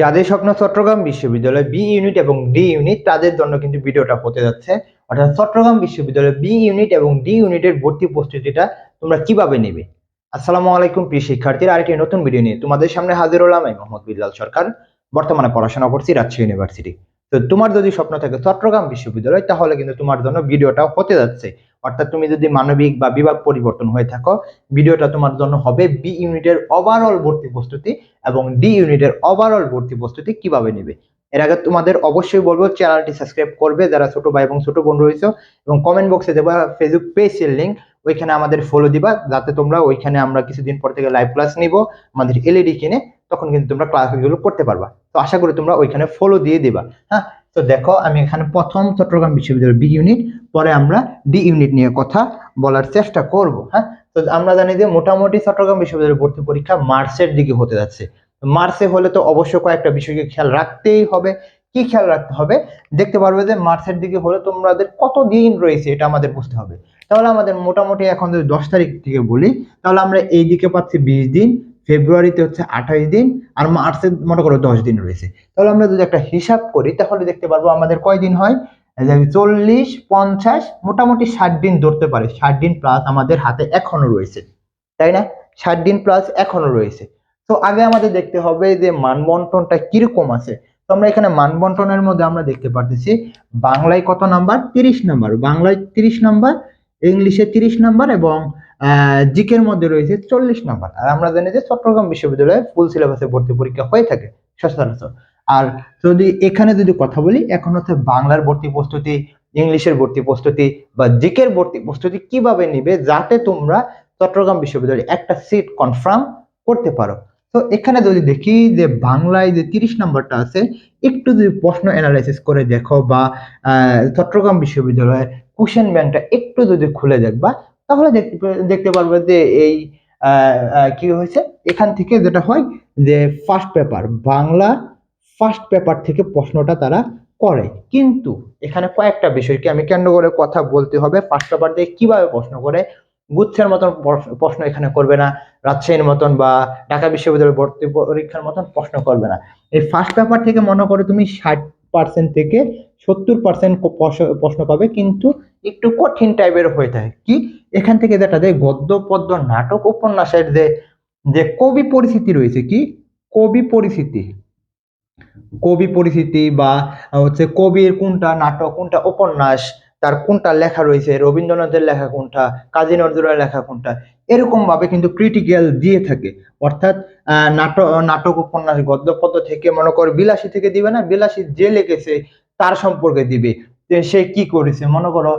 যাদের স্বপ্ন চট্টগ্রাম বিশ্ববিদ্যালয় বি ইউনিট এবং ডি ইউনিট তাদের জন্য কিন্তু ভিডিওটা হতে যাচ্ছে। অর্থাৎ চট্টগ্রাম বিশ্ববিদ্যালয় বি ইউনিট এবং ডি ইউনিটের ভর্তি প্রস্তুতিটা তোমরা কীভাবে নেবে? আসসালামু আলাইকুম, প্রিয় শিক্ষার্থীরা। আরেকটি নতুন ভিডিও নিয়ে তোমাদের সামনে হাজির হলাম আমি মোহাম্মদ বিল্লাল সরকার, বর্তমানে পড়াশোনা করছি রাজশাহী ইউনিভার্সিটি তো তোমার যদি স্বপ্ন থাকে চট্টগ্রাম বিশ্ববিদ্যালয়, তাহলে কিন্তু তোমার জন্য ভিডিওটা হতে যাচ্ছে। অর্থাৎ তুমি যদি মানবিক বা বিভাগ পরিবর্তন হয়ে থাকো, ভিডিওটা তোমার জন্য হবে বি ইউনিটের ওভারঅল ভর্তি প্রস্তুতি এবং ডি ইউনিটের ওভারঅল ভর্তি প্রস্তুতি কীভাবে নেবে। এর আগে তোমাদের অবশ্যই বলব, চ্যানেলটি সাবস্ক্রাইব করবে যারা ছোট ভাই এবং ছোট বোন রয়েছে এবং কমেন্ট বক্সে দেবা ফেসবুক পেজের লিঙ্ক ওইখানে আমাদের ফলো দিবা, যাতে তোমরা ওইখানে আমরা কিছুদিন পর থেকে লাইভ ক্লাস নিব, আমাদের এলইডি কিনে, তখন কিন্তু তোমরা ক্লাসগুলো করতে পারবা। তো আশা করি তোমরা ওইখানে ফলো দিয়ে দিবা হ্যাঁ? তো দেখো, আমি এখানে প্রথম চট্টগ্রাম বিশ্ববিদ্যালয়ের বি ইউনিট পরে আমরা ডি ইউনিট নিয়ে কথা বলার চেষ্টা করব হ্যাঁ? তো আমরা জানি যে মোটামুটি চট্টগ্রাম বিশ্ববিদ্যালয়ের ভর্তি পরীক্ষা মার্চের দিকে হতে যাচ্ছে। মার্চে হলে তো অবশ্যই কয়েকটা বিষয়কে খেয়াল রাখতেই হবে। কি খেয়াল রাখতে হবে? দেখতে পারবে যে মার্চের দিকে হলে তোমাদের কত দিন রয়েছে এটা আমাদের বুঝতে হবে। তাহলে আমাদের মোটামুটি এখন যদি দশ তারিখ থেকে বলি, তাহলে আমরা এই দিকে পাচ্ছি বিশ দিন ফেব্রুয়ারিতে হচ্ছে আঠাশ দিন আর মার্চে মনে করো দশ দিন রয়েছে। তাহলে আমরা যদি একটা হিসাব করি, তাহলে দেখতে পারব আমাদের কয় দিন হয়? চল্লিশ, পঞ্চাশ, মোটামুটি ষাট দিন ধরতে পারে। ষাট দিন প্লাস আমাদের হাতে এখনও রয়েছে। তাই না? ষাট দিন প্লাস এখনও রয়েছে। তো আগে আমাদের দেখতে হবে যে মানবন্টনটা কীরকম আছে। তো আমরা এখানে মানবন্টনের মধ্যে আমরা দেখতে পারতেছি, বাংলায় কত নাম্বার? তিরিশ নাম্বার। বাংলায় তিরিশ নাম্বার, ইংলিশে তিরিশ নাম্বার এবং জিকের মধ্যে রয়েছে চল্লিশ নাম্বার। আর আমরা জানি যে চট্টগ্রাম বিশ্ববিদ্যালয়ে ফুল সিলেবাসে ভর্তি পরীক্ষা হয়ে থাকে সচরাচর। আর যদি এখানে যদি কথা বলি, এখন হচ্ছে বাংলার ভর্তি প্রস্তুতি, ইংলিশের ভর্তি প্রস্তুতি বা জিকের ভর্তি প্রস্তুতি কীভাবে নিবে যাতে তোমরা চট্টগ্রাম বিশ্ববিদ্যালয়ে একটা সিট কনফার্ম করতে পারো। তো এখানে যদি দেখি যে বাংলায় যে তিরিশ নম্বরটা আছে, একটু যদি প্রশ্ন অ্যানালাইসিস করে দেখো বা চট্টগ্রাম বিশ্ববিদ্যালয়ের কোশ্চেন ব্যাংকটা একটু যদি খুলে দেখবা তাহলে দেখতে দেখতে পারবে যে এই কি হয়েছে? এখান থেকে যেটা হয় যে first paper Bangla first paper থেকে প্রশ্নটা তারা করে। কিন্তু এখানে কয়েকটা বিষয়কে আমি কেন্দ্র করে কথা বলতে হবে। ফার্স্ট পেপার দিয়ে কীভাবে প্রশ্ন করে? গুচ্ছের মতন প্রশ্ন এখানে করবে না। রাজশাহীর মতন বা ঢাকা বিশ্ববিদ্যালয়ের ভর্তি পরীক্ষার মতন প্রশ্ন করবে না। এই ফার্স্ট পেপার থেকে মনে করো তুমি ষাট পার্সেন্ট থেকে সত্তর পার্সেন্ট প্রশ্ন পাবে, কিন্তু একটু কঠিন টাইপের হয়ে থাকে। কি? এখান থেকে যেটা দেয়, গদ্য, পদ্য, নাটক, উপন্যাসের যে যে কবি পরিস্থিতি রয়েছে, কি? কবি পরিস্থিতি। কবি পরিস্থিতি বা হচ্ছে কবির কোনটা নাটক, কোনটা উপন্যাস, তার কোনটা লেখা রয়েছে, রবীন্দ্রনাথের লেখা কোনটা, কাজী নজরুলের লেখা কোনটা এরকম ভাবে কিন্তু ক্রিটিক্যাল দিয়ে থাকে। অর্থাৎ নাটক নাটক, উপন্যাস, গদ্য, পদ্য থেকে মনে কর বিলাসী থেকে দিবে না, বিলাসী যে লিখেছে তার সম্পর্কে দিবে। সে কি করেছে? মনে করো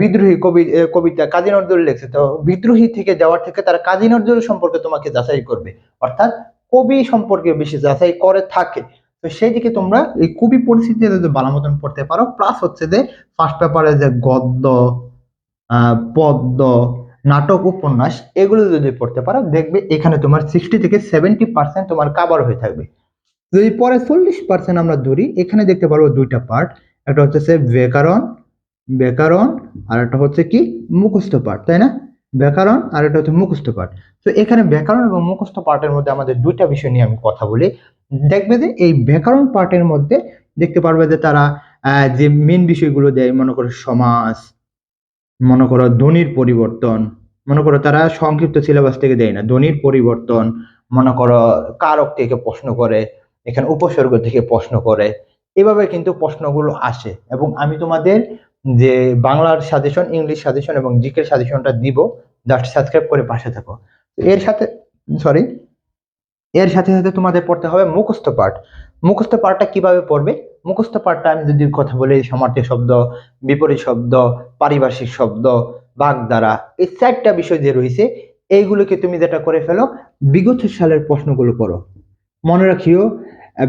বিদ্রোহী কবি কবিতা কাজী নজরুল লিখছে। তো বিদ্রোহী থেকে যাওয়ার থেকে তারা কাজী নজরুল সম্পর্কে তোমাকে যাচাই করবে। অর্থাৎ কবি সম্পর্কে বেশি যাচাই করে থাকে। তো সেই দিকে তোমরা এই কবি পরিস্থিতি যদি ভালো মতন পড়তে পারো প্লাস হচ্ছে যে ফার্স্ট পেপারে যে গদ্য পদ্য, নাটক, উপন্যাস, এগুলো যদি পড়তে পারো, দেখবে এখানে তোমার সিক্সটি থেকে সেভেন্টি পার্সেন্ট তোমার কাবার হয়ে থাকবে। যদি পরে চল্লিশ পার্সেন্ট আমরা ধরি, এখানে দেখতে পারব দুইটা পার্ট একটা হচ্ছে ব্যাকরণ ব্যাকরণ, আর একটা হচ্ছে কি মুখস্থ পাঠ তাই না? ব্যাকরণ, আর একটা হচ্ছে মুখস্থ পাঠ তো এখানে ব্যাকরণ এবং মুখস্থ পাঠের মধ্যে আমাদের দুইটা বিষয় নিয়ে আমি কথা বলি। দেখবে যে এই ব্যাকরণ পার্টের মধ্যে দেখতে পারবে যে তারা যে মেন বিষয়গুলো দেয়, মনে করো সমাজ, মনে করো ধ্বনির পরিবর্তন, মনে করো তারা সংক্ষিপ্ত সিলেবাস থেকে দেয় না, ধ্বনির পরিবর্তন, মনে করো কারক থেকে প্রশ্ন করে এখানে উপসর্গ থেকে প্রশ্ন করে। এভাবে কিন্তু প্রশ্নগুলো আসে এবং আমি তোমাদের যে বাংলার সাজেশন ইংলিশ সাজেশন এবং জিকের সাজেশনটা দিব জাস্ট সাবস্ক্রাইব করে পাশে থাকো। এর সাথে সরি এর সাথে সাথে তোমাদের পড়তে হবে মুখস্থ পাঠ। মুখস্থ পাঠটা কীভাবে পড়বে? মুখস্থ পাঠটা আমি যদি কথা বলি সমার্থী শব্দ, বিপরীত শব্দ, পারিভাষিক শব্দ বাগধারা এই চারটা বিষয় যে রয়েছে, এইগুলোকে তুমি যেটা করে ফেলো, বিগত সালের প্রশ্নগুলো পড়ো। মনে রাখিও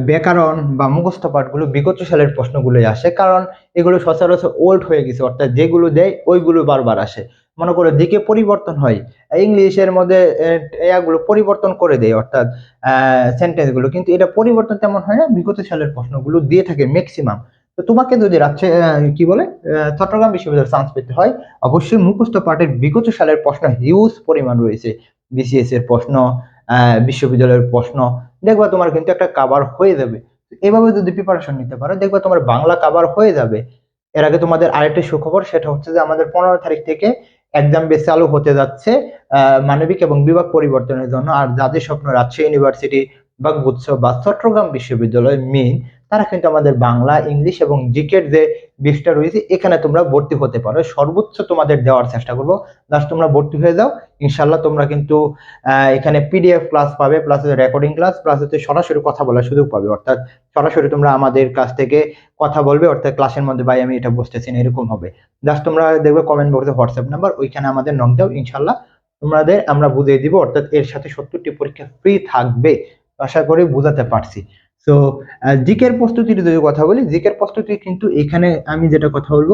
ব্যাকরণ বা মুখস্থ পাঠগুলো বিগত সালের প্রশ্নগুলোই আসে, কারণ এগুলো সচরাচর ওল্ড হয়ে গেছে, অর্থাৎ যেগুলো দেয় ওইগুলো বারবার আসে। মনে করো দিকে পরিবর্তন হয়, ইংলিশের মধ্যে এগুলো পরিবর্তন করে দেয়, অর্থাৎ সেন্টেন্সগুলো কিন্তু এটা পরিবর্তন তেমন হয় না, বিগত সালের প্রশ্নগুলো দিয়ে থাকে ম্যাক্সিমাম তো তোমাকে যদি রাজ্যে কি বলে চট্টগ্রাম বিশ্ববিদ্যালয়ের চান্স পেতে হয়, অবশ্যই মুখস্থ পাঠের বিগত সালের প্রশ্ন হিউজ পরিমাণ রয়েছে। বিসিএস এর প্রশ্ন বিশ্ববিদ্যালয়ের প্রশ্ন, দেখবা তোমার কিন্তু একটা কাভার হয়ে যাবে। এভাবে যদি প্রিপারেশন নিতে পারো, দেখবা তোমার বাংলা কাভার হয়ে যাবে। এর আগে তোমাদের আরেকটা সুখবর, সেটা হচ্ছে যে আমাদের পনেরো তারিখ থেকে এক্সাম বেস চালু হতে যাচ্ছে মানবিক এবং বিভাগ পরিবর্তনের জন্য। আর যাদের স্বপ্ন রাজশাহী ইউনিভার্সিটি বা গুচ্ছ বা চট্টগ্রাম বিশ্ববিদ্যালয় মেইন তারা কিন্তু আমাদের বাংলা, ইংলিশ এবং জিকের যে বিষটা রয়েছে, এখানে তোমরা ভর্তি হতে পারো। সর্বোচ্চ তোমাদের দেওয়ার চেষ্টা করব। জাস্ট তোমরা ভর্তি হয়ে যাও। ইনশাল্লাহ তোমরা কিন্তু এখানে পিডিএফ ক্লাস পাবে প্লাস রেকর্ডিং ক্লাস প্লাস হচ্ছে সরাসরি কথা বলার সুযোগ পাবে। অর্থাৎ সরাসরি তোমরা আমাদের কাছ থেকে কথা বলবে, অর্থাৎ ক্লাসের মধ্যে, ভাই, আমি এটা বুঝতেছি না, এরকম হবে। জাস্ট তোমরা দেখবে কমেন্ট বক্সে হোয়াটসঅ্যাপ নাম্বার ওইখানে আমাদের নক দাও ইনশাল্লাহ তোমাদের আমরা বুঝিয়ে দিব। অর্থাৎ এর সাথে সত্তরটি পরীক্ষা ফ্রি থাকবে। আশা করি বুঝাতে পারছি। তো জিকের প্রস্তুতির যদি কথা বলি, জিকের প্রস্তুতি কিন্তু এখানে আমি যেটা কথা বলব,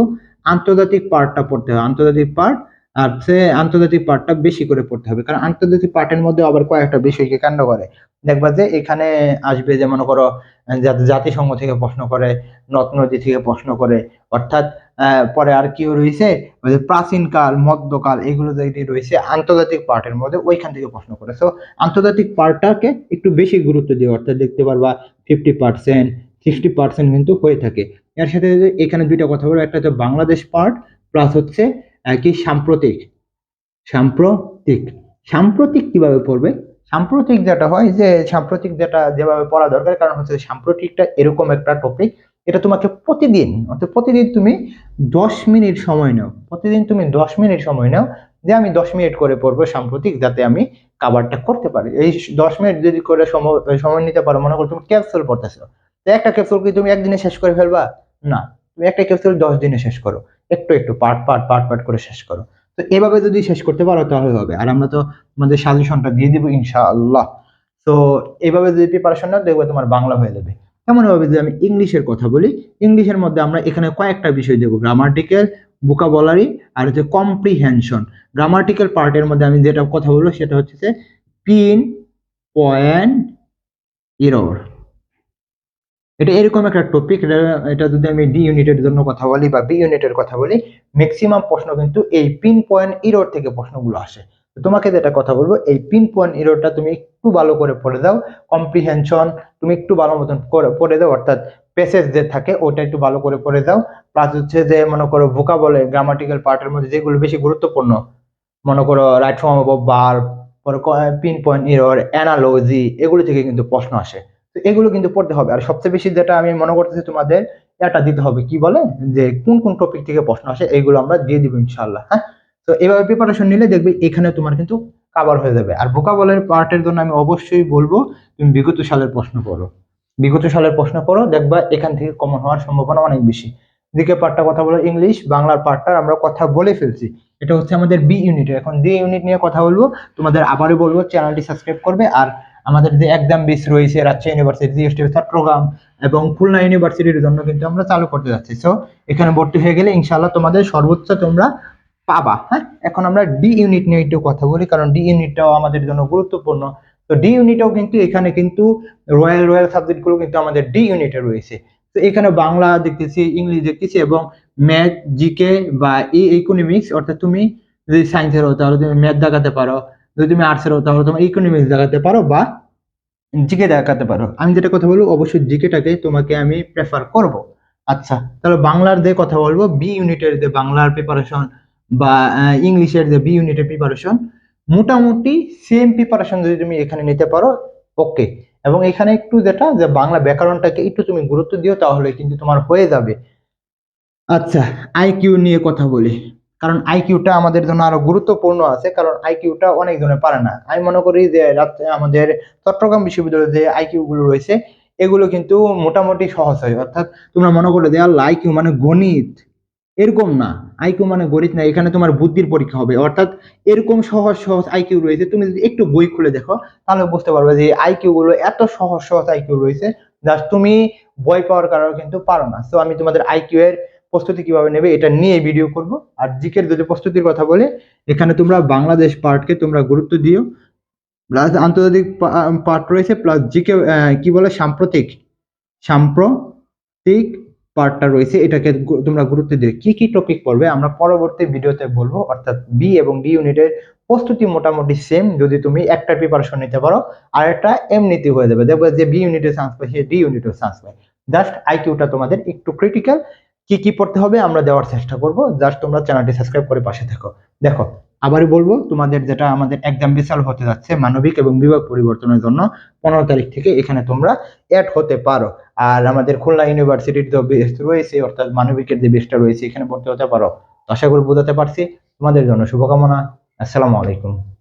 আন্তর্জাতিক পার্টটা পড়তে হবে। আন্তর্জাতিক পার্ট, আর সে আন্তর্জাতিক পার্টটা বেশি করে পড়তে হবে। কারণ আন্তর্জাতিক পার্টের মধ্যে আবার কয়েকটা বিষয়কে কাণ্ড করে। দেখবা যে এখানে আসবে যে মনে করো জাতিসংঘ থেকে প্রশ্ন করে নদ নদী থেকে প্রশ্ন করে, অর্থাৎ পরে আর কি রয়েছে? প্রাচীনকাল, মধ্যকাল, এগুলো যেটি রয়েছে, আন্তর্জাতিক পার্টের মধ্যে ওইখান থেকে প্রশ্ন করে। সো আন্তর্জাতিক পার্টটাকে একটু বেশি গুরুত্ব দিয়ে অর্থাৎ দেখতে পারবা ফিফটি পার্সেন্ট সিক্সটি পার্সেন্ট কিন্তু হয়ে থাকে। এর সাথে এখানে দুইটা কথা বলব, একটা হচ্ছে বাংলাদেশ পার্ট প্লাস হচ্ছে কি সাম্প্রতিক। সাম্প্রতিক। সাম্প্রতিক কীভাবে পড়বে? সাম্প্রতিক যেটা হয় যে, সাম্প্রতিক যেটা যেভাবে পড়া দরকার, কারণ হচ্ছে সাম্প্রতিকটা এরকম একটা টপিক এটা তোমাকে প্রতিদিন, অর্থাৎ প্রতিদিন তুমি দশ মিনিট সময় নাও। প্রতিদিন তুমি দশ মিনিট সময় নাও যে আমি দশ মিনিট করে পড়ব সাম্প্রতিক যাতে আমি কাভারটা করতে পারি। এই দশ মিনিট যদি করে সময় নিতে পারো, মনে করো তুমি ক্যাপসুল পড়তেছো। তো একটা ক্যাপসুল কি তুমি একদিনে শেষ করে ফেলবা? না। তুমি একটা ক্যাপসুল দশ দিনে শেষ করো। একটু একটু পার্ট পার্ট পার্ট পার্ট করে শেষ করো। তো এভাবে যদি শেষ করতে পারো তাহলে হবে। আর আমরা তো আমাদের সাজেশনটা দিয়ে দিব ইনশাআল্লাহ। তো এইভাবে যদি প্রিপারেশন নাও, দেখবে তোমার বাংলা হয়ে যাবে। এমন ভাবে যদি আমি ইংলিশের কথা বলি, ইংলিশের মধ্যে আমরা এখানে কয়েকটা বিষয় দেবো। গ্রামাটিক্যাল ভোকাবুলারি আর হচ্ছে কম্প্রিহেনশন গ্রামাটিক্যাল পার্টের মধ্যে আমি যেটা কথা বলব সেটা হচ্ছে যে পিন পয়েন্ট ইরর এটা এরকম একটা টপিক এটা যদি আমি ডি ইউনিটের জন্য কথা বলি বা বি ইউনিটের কথা বলি ম্যাক্সিমাম প্রশ্ন কিন্তু এই পিন পয়েন্ট ইরোর থেকে প্রশ্নগুলো আসে। তোমাকে যেটা কথা বলব, এই পিন পয়েন্ট ইরোরটা তুমি একটু ভালো করে পড়ে দাও। কম্প্রিহেনশন তুমি একটু ভালো মতন করে, পড়ে দাও, অর্থাৎ পেসেজ যে থাকে, ওটা একটু ভালো করে পড়ে দাও প্লাস হচ্ছে যে, মনে করো ভোকা বলে গ্রামাটিক্যাল পার্টের মধ্যে যেগুলো বেশি গুরুত্বপূর্ণ, মনে করো রাইট ফর্ম অফ বার পরে পিন পয়েন্ট ইরোর অ্যানালজি এগুলো থেকে কিন্তু প্রশ্ন আসে। তো এগুলো কিন্তু পড়তে হবে। আর সবচেয়ে বেশি যেটা আমি মনে করতেছি তোমাদের, এটা দিতে হবে। কি বলে? যে কোন কোন টপিক থেকে প্রশ্ন আসে এইগুলো আমরা দিয়ে দিব ইনশাল্লাহ হ্যাঁ? তো এভাবে প্রিপারেশন নিলে দেখবে এখানে তোমার কিন্তু কাভার হয়ে যাবে। আর ভোকাবলের পার্টের জন্য আমি অবশ্যই বলব, তুমি বিগত সালের প্রশ্ন পড়ো। বিগত সালের প্রশ্ন করো, দেখবা এখান থেকে কমন হওয়ার সম্ভাবনা অনেক বেশি। দিকে পার্টটা কথা বলো ইংলিশ বাংলার পার্টটার আমরা কথা বলে ফেলছি। এটা হচ্ছে আমাদের বি ইউনিট এখন ডি ইউনিট নিয়ে কথা বলব, তোমাদের আবারও বলব চ্যানেলটি সাবস্ক্রাইব করবে আর আমাদের যে একদম বেস রয়েছে, রাজশাহী ইউনিভার্সিটি জিএসটি চট্টগ্রাম এবং খুলনা ইউনিভার্সিটির জন্য কিন্তু আমরা চালু করতে যাচ্ছি। সো এখানে ভর্তি হয়ে গেলে ইনশাল্লাহ তোমাদের সর্বোচ্চ তোমরা পাবা হ্যাঁ? এখন আমরা ডি ইউনিট নিয়ে একটু কথা বলি, কারণ ডি ইউনিটটাও আমাদের জন্য গুরুত্বপূর্ণ। তো ডি ইউনিটও কিন্তু এখানে কিন্তু রয়্যাল রয়্যাল সাবজেক্টগুলো কিন্তু আমাদের ডি ইউনিটে রয়েছে। তো এখানে বাংলা দেখতেছি, ইংলিশ দেখতেছি এবং ম্যাথ জিকে বা ই ইকোনমিক্স অর্থাৎ তুমি যদি সায়েন্সের হও তাহলে তুমি ম্যাথ দেখাতে পারো। যদি তুমি আর্টসের হও তাহলে তুমি ইকোনমিক্স দেখাতে পারো বা জিকে দেখাতে পারো। আমি যেটা কথা বলব, অবশ্যই জিকেটাকে তোমাকে আমি প্রেফার করব। আচ্ছা তাহলে বাংলার দিয়ে কথা বলব। বি ইউনিটের যে বাংলার প্রিপারেশন বা ইংলিশের যে বি ইউনিটের প্রিপারেশন মোটামুটি সেম প্রিপারেশন যদি তুমি এখানে নিতে পারো ওকে এবং এখানে একটু যেটা, যে বাংলা ব্যাকরণটাকে একটু তুমি গুরুত্ব দিও, তাহলে কিন্তু তোমার হয়ে যাবে। আচ্ছা আইকিউ নিয়ে কথা বলি। কারণ আইকিউটা আমাদের জন্য আরও গুরুত্বপূর্ণ আছে, কারণ আইকিউটা অনেক জনে পারে না। আমি মনে করি যে আমাদের চট্টগ্রাম বিশ্ববিদ্যালয়ে যে আইকিউ গুলো রয়েছে, এগুলো কিন্তু মোটামুটি সহজ হয়। অর্থাৎ তোমরা মনে করে দেওয়া আইকিউ মানে গণিত। এরকম না আইকিউ মানে গণিত না, এখানে তোমার বুদ্ধির পরীক্ষা হবে। অর্থাৎ এরকম সহজ সহজ আইকিউ রয়েছে। তুমি যদি একটু বই খুলে দেখো, তাহলে বুঝতে পারবে যে আইকিউ গুলো এত সহজ সহজ আইকিউ রয়েছে যা তুমি বই পাওয়ার কারণে কিন্তু পারো না। তো আমি তোমাদের আইকিউ এর প্রস্তুতি কীভাবে নেবে, এটা নিয়ে ভিডিও করব। আর জিকের যদি প্রস্তুতির কথা বলে, এখানে তোমরা বাংলাদেশ পার্টকে তোমরা গুরুত্ব দিও। প্লাস আন্তর্জাতিক পার্ট রয়েছে প্লাস জিকে কি বলে, সাম্প্রতিক সাম্প্রতিক পার্টটা রয়েছে, এটাকে তোমরা গুরুত্ব দিও কি কি টপিক পড়বে আমরা পরবর্তী ভিডিওতে বলব, অর্থাৎ বি এবং ডি ইউনিটের প্রস্তুতি মোটামুটি সেম যদি তুমি একটা প্রিপারেশন নিতে পারো, আর একটা এমনিতে হয়ে যাবে। দেখবে যে বি ইউনিটে চান্স পায়, সে ডি ইউনিটেও চান্স পায়। জাস্ট আইকিউটা তোমাদের একটু ক্রিটিক্যাল কি কি পড়তে হবে আমরা দেওয়ার চেষ্টা করব। জাস্ট তোমরা চ্যানেলটি সাবস্ক্রাইব করে পাশে থাকো। দেখো আবারই বলব, তোমাদের যেটা আমাদের এক্সাম বিশাল হতে যাচ্ছে মানবিক এবং বিভাগ পরিবর্তনের জন্য পনেরো তারিখ থেকে এখানে তোমরা অ্যাড হতে পারো। আর আমাদের খুলনা ইউনিভার্সিটির যে বেস্ট রয়েছে, অর্থাৎ মানবিকের যে বেস্টটা রয়েছে, এখানে ভর্তি হতে পারো। আশা করি বোঝাতে পারছি। তোমাদের জন্য শুভকামনা। আসসালামু আলাইকুম।